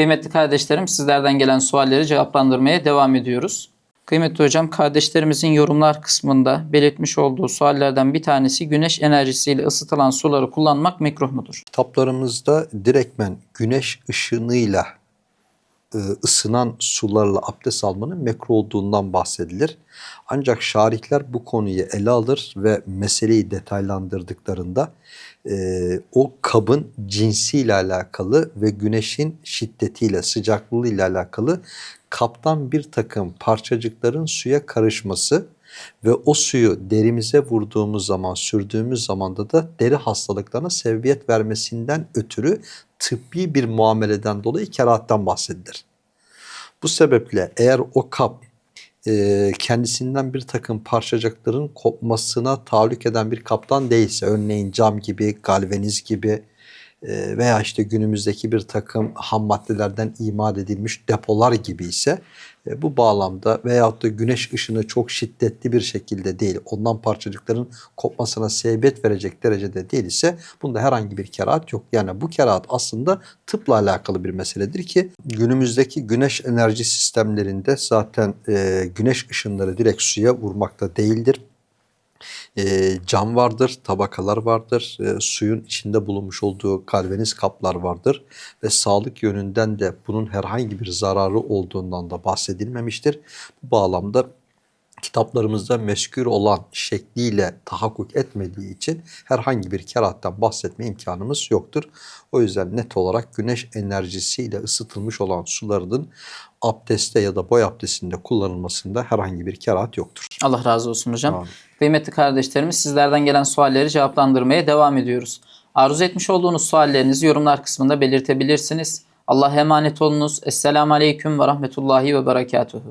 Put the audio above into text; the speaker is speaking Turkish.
Kıymetli kardeşlerim sizlerden gelen sualleri cevaplandırmaya devam ediyoruz. Kıymetli hocam kardeşlerimizin yorumlar kısmında belirtmiş olduğu suallerden bir tanesi güneş enerjisiyle ısıtılan suları kullanmak mekruh mudur? Kitaplarımızda direktmen güneş ışınıyla ısınan sularla abdest almanın mekruh olduğundan bahsedilir. Ancak şarihler bu konuyu ele alır ve meseleyi detaylandırdıklarında e, o kabın cinsiyle alakalı ve güneşin şiddetiyle, sıcaklığıyla alakalı kaptan bir takım parçacıkların suya karışması ve o suyu derimize vurduğumuz zaman, sürdüğümüz zamanda da deri hastalıklarına sebebiyet vermesinden ötürü tıbbi bir muameleden dolayı kerahattan bahsedilir. Bu sebeple eğer o kap e, kendisinden bir takım parçacıkların kopmasına tahallük eden bir kaptan değilse, örneğin cam gibi, galvaniz gibi veya işte günümüzdeki bir takım ham maddelerden imal edilmiş depolar gibi ise e, bu bağlamda veyahut da güneş ışını çok şiddetli bir şekilde değil, ondan parçacıkların kopmasına sebebiyet verecek derecede değil ise bunda herhangi bir kerahat yok. Yani bu kerahat aslında tıpla alakalı bir meseledir ki günümüzdeki güneş enerji sistemlerinde zaten e, güneş ışınları direkt suya vurmakta değildir. E, cam vardır, tabakalar vardır, e, suyun içinde bulunmuş olduğu galvaniz kaplar vardır ve sağlık yönünden de bunun herhangi bir zararı olduğundan da bahsedilmemiştir. Bu bağlamda kitaplarımızda meskür olan şekliyle tahakkuk etmediği için herhangi bir kerahattan bahsetme imkanımız yoktur. O yüzden net olarak güneş enerjisiyle ısıtılmış olan suların abdestte ya da boy abdestinde kullanılmasında herhangi bir kerahat yoktur. Allah razı olsun hocam. Amin. Kıymetli kardeşlerimiz sizlerden gelen sualleri cevaplandırmaya devam ediyoruz. Arzu etmiş olduğunuz suallerinizi yorumlar kısmında belirtebilirsiniz. Allah'a emanet olunuz. Esselamu Aleyküm ve Rahmetullahi ve Berekatuhu.